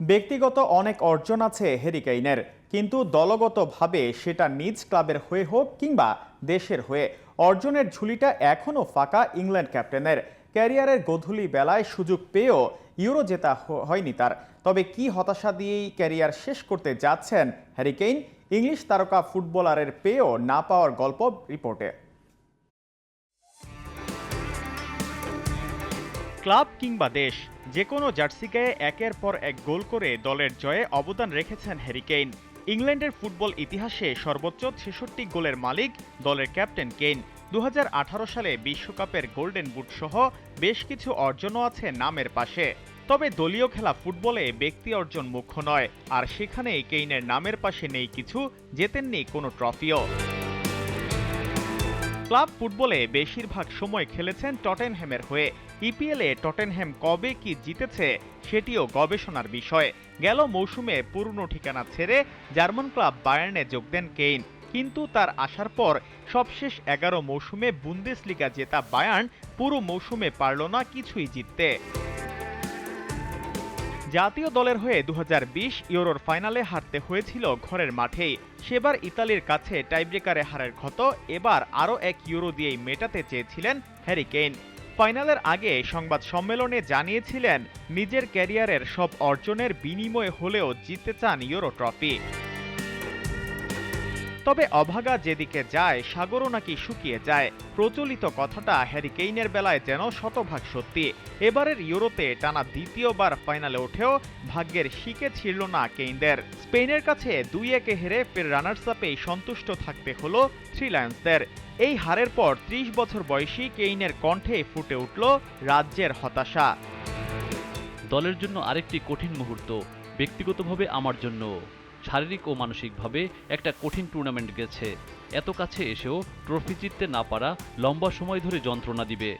ব্যক্তিগত অনেক অর্জন আছে হ্যারি কেইনের, কিন্তু দলগতভাবে সেটা নিজ ক্লাবের হয়ে হোক কিংবা দেশের হয়ে। অর্জনের ঝুলিটা এখনও ফাঁকা ইংল্যান্ড ক্যাপ্টেনের। ক্যারিয়ারের গধূলি বেলায় সুযোগ পেয়েও ইউরো জেতা হয়নি তার। তবে কি হতাশা দিয়েই ক্যারিয়ার শেষ করতে যাচ্ছেন হ্যারিকেইন ইংলিশ তারকা ফুটবলারের পেয়েও না পাওয়ার গল্প রিপোর্টে। ক্লাব কিংবা দেশ, যে কোনো জার্সি গায়ে একের পর এক গোল করে দলের জয়ে অবদান রেখেছেন হ্যারি কেইন। ইংল্যান্ডের ফুটবল ইতিহাসে সর্বোচ্চ ছেষট্টি গোলের মালিক দলের ক্যাপ্টেন কেইন। দু হাজার আঠারো সালে বিশ্বকাপের গোল্ডেন বুট সহ বেশ কিছু অর্জনও আছে নামের পাশে। তবে দলীয় খেলা ফুটবলে ব্যক্তি অর্জন মুখ্য নয়, আর সেখানেই কেইনের নামের পাশে নেই কিছু, জেতেননি কোনো ট্রফিও। ক্লাব ফুটবলে বেশিরভাগ সময় খেলেছেন টটেনহ্যামের হয়ে। ইপিএলে টটেনহ্যাম কবে কি জিতেছে সেটিও গবেষণার বিষয়। গেল মৌসুমে পুরনো ঠিকানা ছেড়ে জার্মান ক্লাব বায়ার্নে যোগ দেন কেইন। কিন্তু তার আসার পর সবশেষ এগারো মৌসুমে বুন্দেসলিগা জেতা বায়ার্ন পুরো মৌসুমে পারল না কিছুই জিততে। জাতীয় দলের হয়ে দু হাজার বিশ ইউরোর ফাইনালে হারতে হয়েছিল ঘরের মাঠেই সেবার ইতালির কাছে টাইব্রেকারে হারের ক্ষত, এবার আরও এক ইউরো দিয়েই মেটাতে চেয়েছিলেন হ্যারি কেইন। ফাইনালের আগে সংবাদ সম্মেলনে জানিয়েছিলেন, নিজের ক্যারিয়ারের সব অর্জনের বিনিময়ে হলেও জিততে চান ইউরো ট্রফি। তবে অভাগা যেদিকে যায়, সাগরও নাকি শুকিয়ে যায়। প্রচলিত কথাটা হ্যারি কেইনের বেলায় যেন শতভাগ সত্যি। এবারের ইউরোতে টানা দ্বিতীয়বার ফাইনালে ওঠেও ভাগ্যের শিকে ছিড়ল না কেইনদের। স্পেনের কাছে দুই একে হেরে ফের রানার্স আপেই সন্তুষ্ট থাকতে হলো থ্রি লায়ন্সদের। এই হারের পর ত্রিশ বছর বয়সী কেইনের কণ্ঠে ফুটে উঠল রাজ্যের হতাশা। দলের জন্য আরেকটি কঠিন মুহূর্ত, ব্যক্তিগতভাবে আমার জন্য। শারীরিক ও মানসিকভাবে একটা কঠিন টুর্নামেন্ট গেছে। এত কাছে এসেও ট্রফি জিততে না পারা লম্বা সময় ধরে যন্ত্রণা দিবে।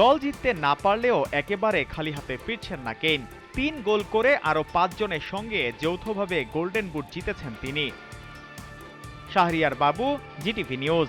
দল জিততে না পারলেও একেবারে খালি হাতে ফিরছেন না কেইন। তিন গোল করে আরও পাঁচজনের সঙ্গে যৌথভাবে গোল্ডেন বুট জিতেছেন তিনি। শাহরিয়ার বাবু জিটিভি নিউজ